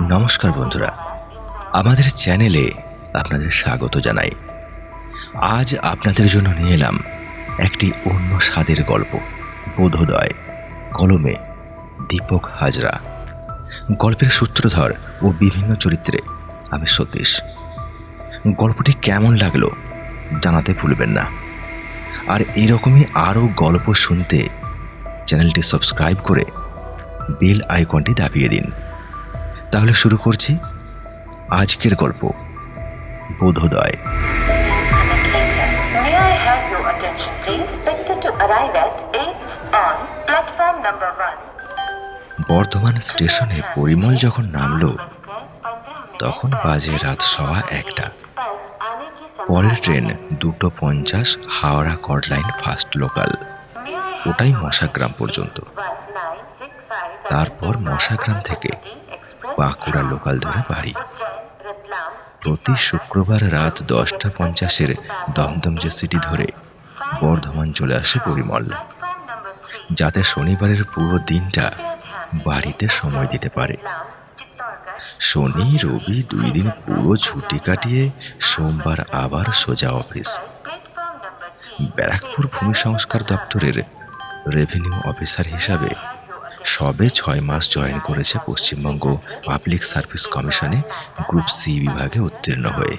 নমস্কার বন্ধুরা। আমাদের চ্যানেলে আপনাদের স্বাগত জানাই। আজ আপনাদের জন্য নিয়ে এলাম একটি অন্য স্বাদের গল্প, বোধোদয়, কলমে দীপক হাজরা। গল্পের সূত্রধর ও বিভিন্ন চরিত্রে আমি সতীশ। গল্পটি কেমন লাগল জানাতে ভুলবেন না। আর এরকমই আরও গল্প শুনতে চ্যানেলটি সাবস্ক্রাইব করে বেল আইকনটি দাবিয়ে দিন তাহলে শুরু করছি আজকের গল্প বোধোদয় May I have your attention, please? Expected to arrive at 8 on platform number 1. Bardhaman স্টেশনে পরিমল যখন নামলো তখন বাজে রাত সওয়া একটা পরের ট্রেন দুটো পঞ্চাশ হাওড়া কটলাইন ফার্স্ট লোকাল। ওটাই মশাগ্রাম পর্যন্ত। তারপর মশাগ্রাম থেকে বাঁকুড়া লোকাল ধরে বাড়ি। প্রতি শুক্রবার রাত দশটা পঞ্চাশের দমদম যে সিটি ধরে বর্ধমান চলে আসে পরিমল। যাতে শনিবারের পুরো দিনটা বাড়িতে সময় দিতে পারে। শনি, রবি দুই দিন পুরো ছুটি কাটিয়ে সোমবার আবার সোজা অফিস। ব্যারাকপুর ভূমি সংস্কার দপ্তরের রেভিনিউ অফিসার হিসাবে সবে ছয় মাস জয়েন করেছে পশ্চিমবঙ্গ পাবলিক সার্ভিস কমিশনে গ্রুপ সি বিভাগে উত্তীর্ণ হয়ে.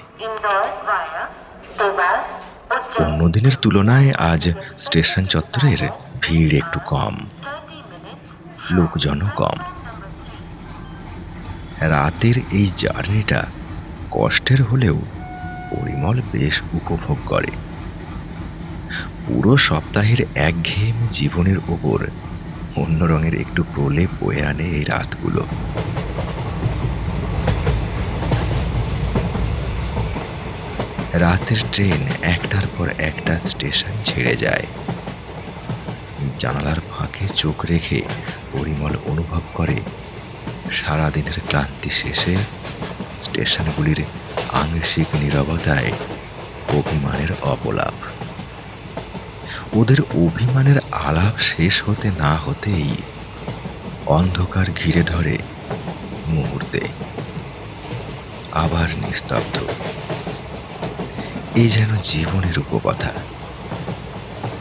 অন্য দিনের তুলনায় আজ স্টেশন চত্বরের ভিড় একটু কম। লোকজনও কম। রাতের এই জার্নিটা কষ্টের হলেও পরিমল বেশ উপভোগ করে। পুরো সপ্তাহের একঘেয়েমি জীবনের ওপর অন্য রঙের একটু প্রলেপ বয়ে আনে এই রাতগুলো। রাতের ট্রেন একটার পর একটা স্টেশন ছেড়ে যায়। জানালার ফাঁকে চোখ রেখে পরিমল অনুভব করে সারাদিনের ক্লান্তি শেষে স্টেশনগুলির আংশিক নীরবতায় অভিমানের অপলাপ। ওদের অভিমানের আলাপ শেষ হতে না হতেই অন্ধকার ঘিরে ধরে মুহূর্তে আবার নিস্তব্ধ। এই যেন জীবনের উপকথা।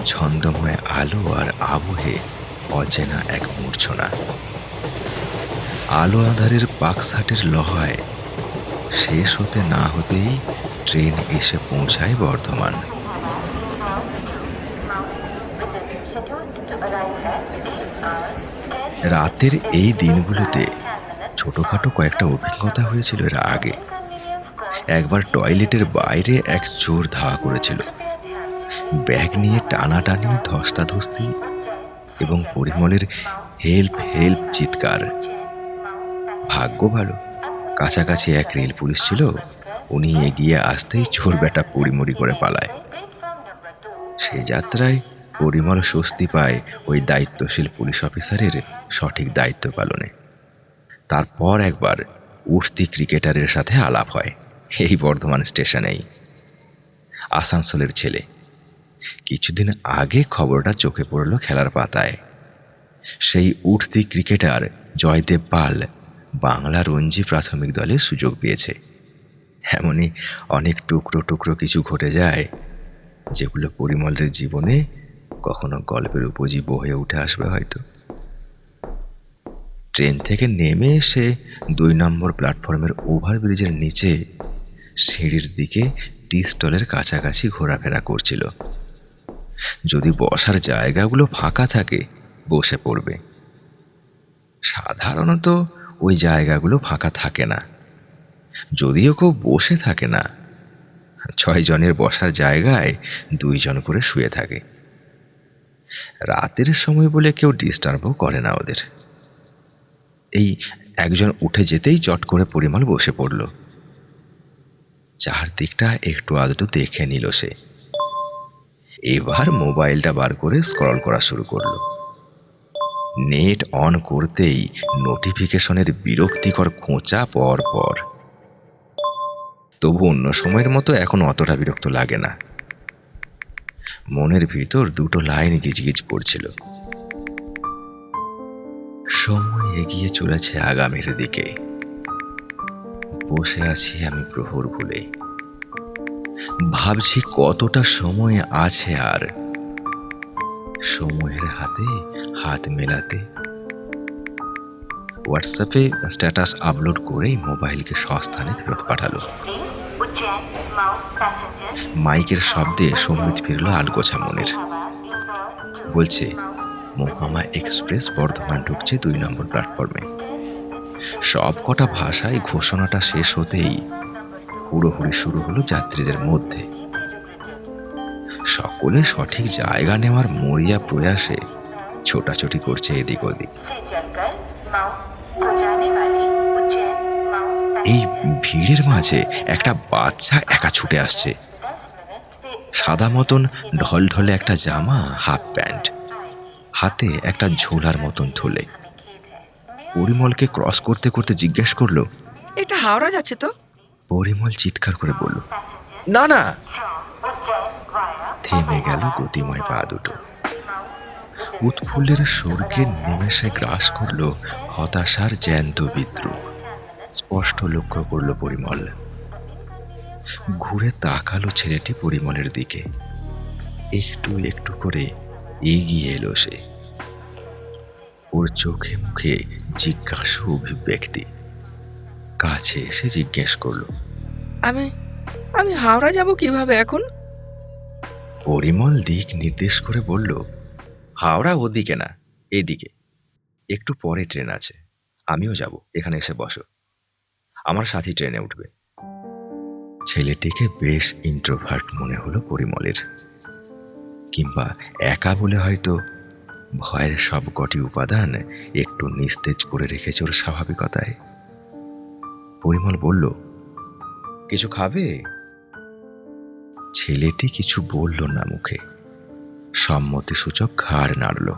ছন্দময় আলো আর আবহে অচেনা এক মূর্ছনা। আলো আধারের পাকসাটের লহায়। শেষ হতে না হতেই ট্রেন এসে পৌঁছায় বর্ধমান। রাতের এই দিনগুলোতে ছোটোখাটো কয়েকটা অভিজ্ঞতা হয়েছিল এর আগে। একবার টয়লেটের বাইরে এক চোর ধাওয়া করেছিল। ব্যাগ নিয়ে টানাটানি, ধস্তাধস্তি এবং পরিমলের হেল্প হেল্প, চিৎকার। ভাগ্য ভালো। কাছাকাছি এক রেল পুলিশ ছিল, উনি এগিয়ে আসতেই চোর বেটা পরিমরি করে পালায়। সেই যাত্রায় পরিমল স্বস্তি পায় ওই দায়িত্বশীল পুলিশ অফিসারের সঠিক দায়িত্ব পালনে। তারপর একবার উঠতি ক্রিকেটারের সাথে আলাপ হয়, এই বর্ধমান স্টেশনেই। আসানসোলের ছেলে। কিছুদিন আগে খবরটা চোখে পড়ল খেলার পাতায়। সেই উঠতি ক্রিকেটার জয়দেব পাল বাংলা রঞ্জি প্রাথমিক দলে সুযোগ পেয়েছে। এমনই অনেক টুকরো টুকরো কিছু ঘটে যায়, যেগুলো পরিমলের জীবনে কখনো গল্পের উপজীব হয়ে উঠে আসবে হয়তো। ট্রেন থেকে নেমে এসে দুই নম্বর প্ল্যাটফর্মের ওভারব্রিজের নিচে সিঁড়ির দিকে টি স্টলের কাছাকাছি ঘোরাফেরা করছিল। যদি বসার জায়গাগুলো ফাঁকা থাকে, বসে পড়বে। সাধারণত ওই জায়গাগুলো ফাঁকা থাকে না। যদিও কেউ বসে থাকে না, ছয় জনের বসার জায়গায় দুইজন করে শুয়ে থাকে। রাতের সময় বলে কেউ ডিস্টার্বও করে না ওদের। এই একজন উঠে যেতেই চট করে পরিমাল বসে পড়ল। চারদিকটা একটু আধটু দেখে নিল সে। এবার মোবাইলটা বার করে স্ক্রল করা শুরু করল। নেট অন করতেই নোটিফিকেশনের বিরক্তিকর খোঁচা পর পর তবু অন্য সময়ের মতো এখন অতটা বিরক্ত লাগে না। মনের ভিতর দুটো লাইন গিজগিজ করছিল। সময় এগিয়ে চলেছে আগামীর দিকে। বসে আছি আমি প্রহর ভুলে। ভাবছি কতটা সময় আছে আর সমূহের হাতে, হাত মেলাতে। হোয়াটসঅ্যাপে স্ট্যাটাস আপলোড করেই মোবাইলকে সস্থানে ফেরত পাঠালো। মাইকের শব্দে সম্মিত ফিরল আলগোছা মনের। বলছে, মোহামা এক্সপ্রেস বর্ধমান ঢুকছে দুই নম্বর প্ল্যাটফর্মে। সব কটা ভাষায় ঘোষণাটা শেষ হতেই হুড়োহুড়ি শুরু হলো যাত্রীদের মধ্যে। সকলে সঠিক জায়গা নেওয়ার মরিয়া প্রয়াসে ছোটাছুটি করছে এদিক ওদিক। এই ভিড়ের মাঝে একটা বাচ্চা একা ছুটে আসছে। সাদা মতন ঢলঢলে একটা জামা হাফ প্যান্ট হাতে একটা ঝোলার মতন থলে। পরিমলকে ক্রস করতে করতে জিজ্ঞেস করল এটা হাওড়া যাচ্ছে তো? পরিমল চিৎকার করে বলল না না। থেমে গেল গতিময় পা দুটো। উৎফুল্লের স্বর্গে নিমেষে গ্রাস করল হতাশার জ্যান্ত বিদ্রুপ। স্পষ্ট লক্ষ্য করল পরিমল। ঘুরে তাকালো ছেলেটি পরিমলের দিকে। একটু একটু করে এগিয়ে এলো সে। ওর চোখে মুখে জিজ্ঞাসু অভিব্যক্তি। কাছে এসে জিজ্ঞেস করল, আমি আমি হাওড়া যাব কীভাবে এখন? পরিমল দিক নির্দেশ করে বলল, হাওড়া ওদিকে না এদিকে একটু পরে ট্রেন আছে, আমিও যাব, এখানে এসে বসো। আমার সাথী ট্রেনে উঠবে। ছেলেটিকে বেশ ইন্ট্রোভার্ট মনে হলো পরিমলের। কিংবা একা বলে হয়তো ভয়ের সব কটি উপাদান একটু নিস্তেজ করে রেখেছে ওর স্বাভাবিকতায়। পরিমল বলল, কিছু খাবে? ছেলেটি কিছু বলল না মুখে। সম্মতিসূচক ঘাড় নাড়ল।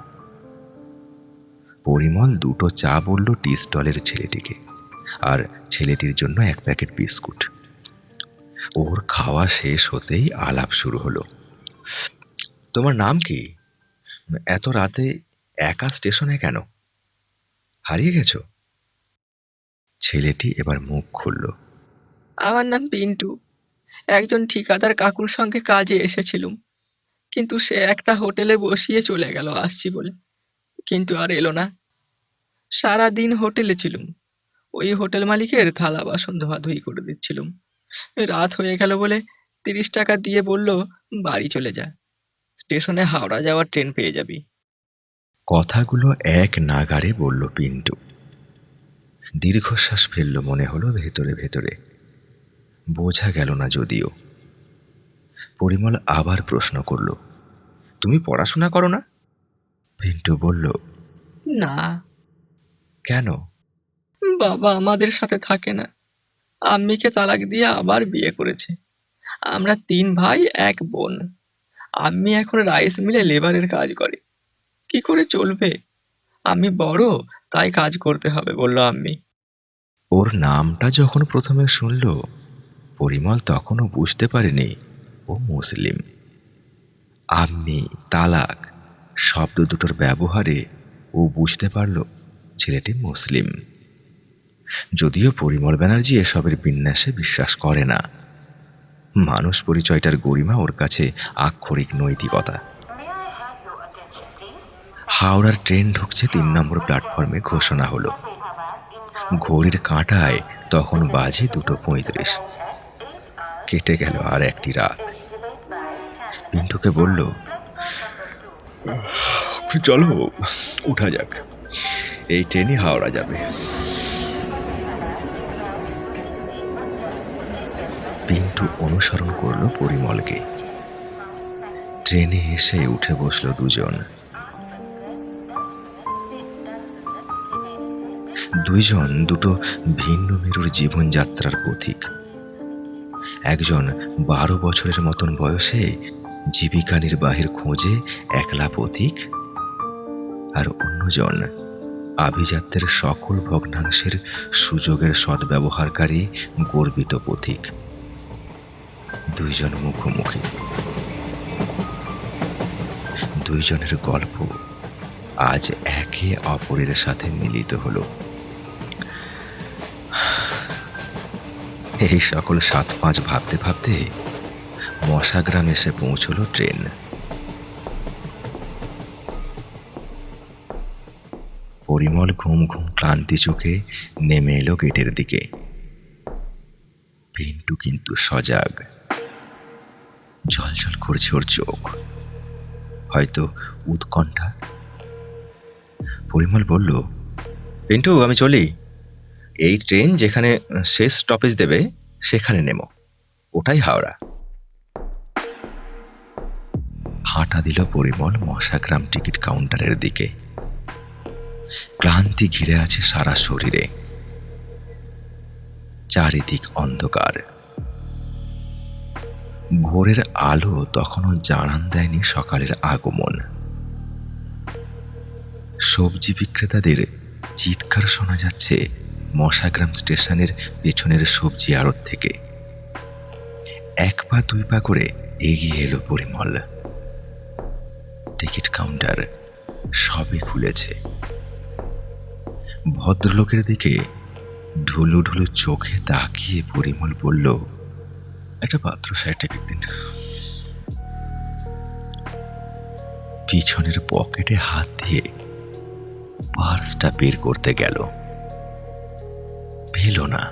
পরিমল দুটো চা বলল টি স্টলের ছেলেটিকে, আর ছেলেটির জন্য এক প্যাকেট বিস্কুট। ওর খাওয়া শেষ হতেই আলাপ শুরু হলো। তোমার নাম কি? এত রাতে একা স্টেশনে কেন? হারিয়ে গেছো? ছেলেটি এবার মুখ খুলল। আমার নাম পিন্টু। একজন ঠিকাদার কাকুর সঙ্গে কাজে এসেছিলুম। কিন্তু সে একটা হোটেলে বসিয়ে চলে গেল আসছি বলে। কিন্তু আর এলো না। সারা দিন হোটেলে ছিলুম। ওই হোটেল মালিকের থালা বাসন ধোয়াধুয়ি করে দিচ্ছিলুম। রাত হয়ে গেল বলে তিরিশ টাকা দিয়ে বলল, বাড়ি চলে যা। স্টেশনে হাওড়া যাওয়ার ট্রেন পেয়ে যাবি। কথাগুলো এক নাগারে বলল পিন্টু। দীর্ঘশ্বাস ফেলল মনে হলো ভেতরে ভেতরে। বোঝা গেল না যদিও। পরিমল আবার প্রশ্ন করল তুমি পড়াশোনা করো না? পিন্টু বলল না। কেন? বাবা আমাদের সাথে থাকে না। আম্মিকে তালাক দিয়ে আবার বিয়ে করেছে। আমরা তিন ভাই এক বোন। আম্মি এখন রাইস মিলে লেবারের কাজ করে। কি করে চলবে? আমি বড় তাই কাজ করতে হবে বলল আম্মি। ওর নামটা যখন প্রথমে শুনল পরিমল তখনও বুঝতে পারেনি ও মুসলিম। আম্মি তালাক শব্দ দুটোর ব্যবহারে ও বুঝতে পারল ছেলেটি মুসলিম। যদিও পরিমল ব্যানার্জি এসবের বিন্যাসে বিশ্বাস করে না। মানুষ পরিচয়টার গরিমা ওর কাছে আক্ষরিক নৈতিকতা? হাওড়ার ট্রেন ঢুকছে তিন নম্বর প্ল্যাটফর্মে ঘোষণা হলো। ঘড়ির কাঁটায় তখন বাজে দুটো পঁয়ত্রিশ। at 8 hours, কেটে গেল আর একটি রাত। delayed by 10 পিন্টুকে বলল, চলো, উঠা যাক। এই ট্রেনই হাওড়া যাবে। পিন্টু অনুসরণ করল পরিমলকে। ট্রেনে এসে উঠে বসল দুজন। দুইজন দুটো ভিন্ন মেরুর জীবনযাত্রার পথিক একজন বারো বছরের মতন বয়সে জীবিকা নির্বাহের খোঁজে একলা পথিক আর অন্যজন আভিজাত্যের সকল ভগ্নাংশের সুযোগের সদ্ব্যবহারকারী গর্বিত পথিক। দুইজন মুখোমুখি। দুইজনের গল্প আজ একে অপরের সাথে মিলিত হলো। এই সকল সাত পাঁচ ভাবতে ভাবতে মশাগ্রাম এসে পৌঁছলো ট্রেন। পরিমল ঘুম ঘুম ক্লান্তি চোখে নেমে এলো গেটের দিকে। পিন্টু কিন্তু সজাগ। জল করছে ওর চোখ। হয়তো উৎকণ্ঠা। পরিমল বলল, পিন্টু, আমি চলি। এই ট্রেন যেখানে শেষ স্টপেজ দেবে, সেখানে নেমো। ওটাই হাওড়া। হাঁটা দিল পরিমল মশাগ্রাম টিকিট কাউন্টারের দিকে। ক্লান্তি ঘিরে আছে সারা শরীরে। চারিদিক অন্ধকার। ভোরের আলো তখনও জানান দেয়নি সকালের আগমন। সবজি বিক্রেতাদের চিৎকার শোনা যাচ্ছে। মশাগ্রাম স্টেশনের পেছনের সবজি আড়ত থেকে। এক পা, দুই পা করে এগিয়ে এলো পরিমল। টিকিট কাউন্টার সবে খুলেছে। ভদ্রলোকের দিকে ঢুলু ঢুলু চোখে তাকিয়ে পরিমল বলল, একটা পাত্র সাইড টিকিট দিন। পিছনের পকেটে হাত দিয়ে পার্সটা বের করতে গেল। পেল না।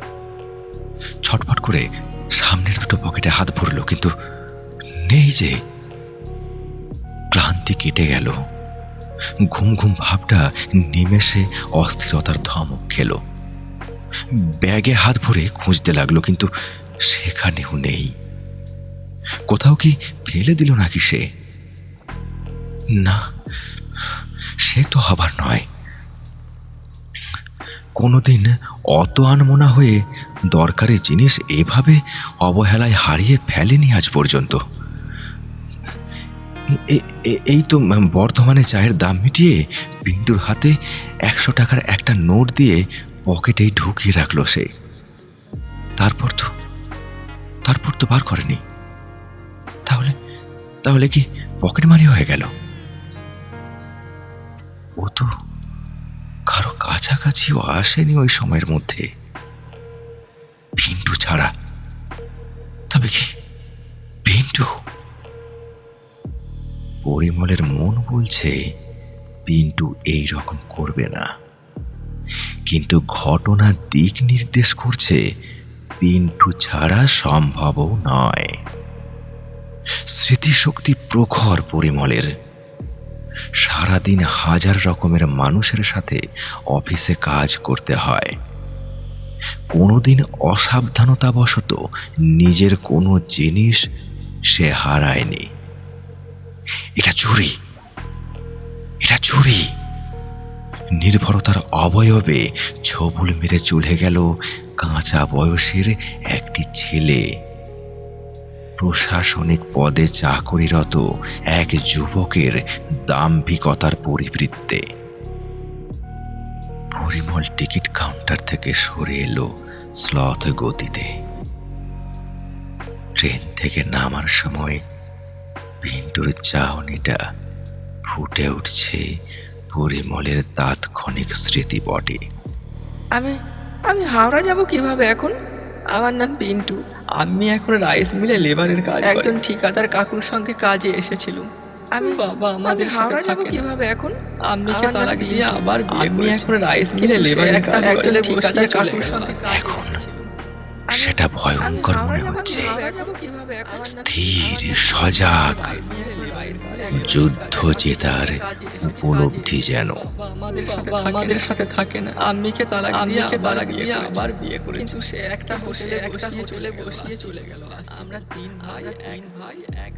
ছটফট করে সামনের দুটো পকেটে হাত ভরল, কিন্তু নেই যে। ক্লান্তি কেটে গেল। ঘুম ঘুম ভাবটা নিমেষে অস্থিরতার ধমক খেল। ব্যাগে হাত ভরে খুঁজতে লাগল, কিন্তু সেখানেও নেই। কোথাও কি ফেলে দিল নাকি সে? না, সে তো হবার নয়। কোনোদিন অত আনমনা হয়ে দরকারি জিনিস এভাবে অবহেলায় হারিয়ে ফেলেনি আজ পর্যন্ত। এই তো বর্ধমানে চায়ের দাম মিটিয়ে পিন্টুর হাতে একশো টাকার একটা নোট দিয়ে পকেটেই ঢুকিয়ে রাখল সে। তারপর তো তারপর তো বার করেনি। তাহলে তাহলে কি পকেট মারি হয়ে গেল? ও তো কাছাকাছিও আসেনি ওই সময়ের মধ্যে। পিন্টু ছাড়া। তবে কি? পিন্টু। পরিমলের মন বলছে পিন্টু এই রকম করবে না। কিন্তু ঘটনা দিক নির্দেশ করছে পিন্টু ছাড়া সম্ভবও নয়। স্মৃতিশক্তি প্রখর পরিমলের। সারাদিন হাজার রকমের মানুষের সাথে অফিসে কাজ করতে হয়। কোনোদিন অসাবধানতাবশত নিজের কোনো জিনিস সে হারায়নি। এটা চুরি। এটা চুরি। নির্ভরতার অবয়বে ছবুল মেরে চলে গেল কাঁচা বয়সের একটি ছেলে। প্রশাসনিক পদে চাকরিরত এক যুবকের দাম্ভিকতার পরিবৃত্তে। পরিমল টিকিট কাউন্টার থেকে সরে এলো স্লথ গতিতে। ট্রেন থেকে নামার সময় পিন্টুর চাহনিটা ফুটে উঠছে পরিমলের তাৎক্ষণিক স্মৃতি বটে। আমি আমি হাওড়া যাব কীভাবে এখন? আমার নাম পিন্টু। আমি এখন রাইস মিলে লেবারের কাজ একজন ঠিকাদার কাকুর সঙ্গে কাজে এসেছিল। আমি বাবা আমাদের হাওড়া যাব কীভাবে এখন? আমি আম্মিকে তালাক দিয়ে আবার আমি এখন রাইস মিলে লেবারের কাজ একজন ঠিকাদার কাকুর সঙ্গে এখন সেটা ভয়ঙ্কর মনে হচ্ছে। স্থির সজাগ। যুদ্ধ জেতার উপলব্ধি যেন। আমাদের সাথে আমাদের সাথে থাকে না। আম্মিকে তালাক দিয়ে তালাক দিয়ে আবার বিয়ে করে কিন্তু সে একটা হোটেলে একটা চলে বসিয়ে চলে গেল। আমরা তিন ভাই এক ভাই এক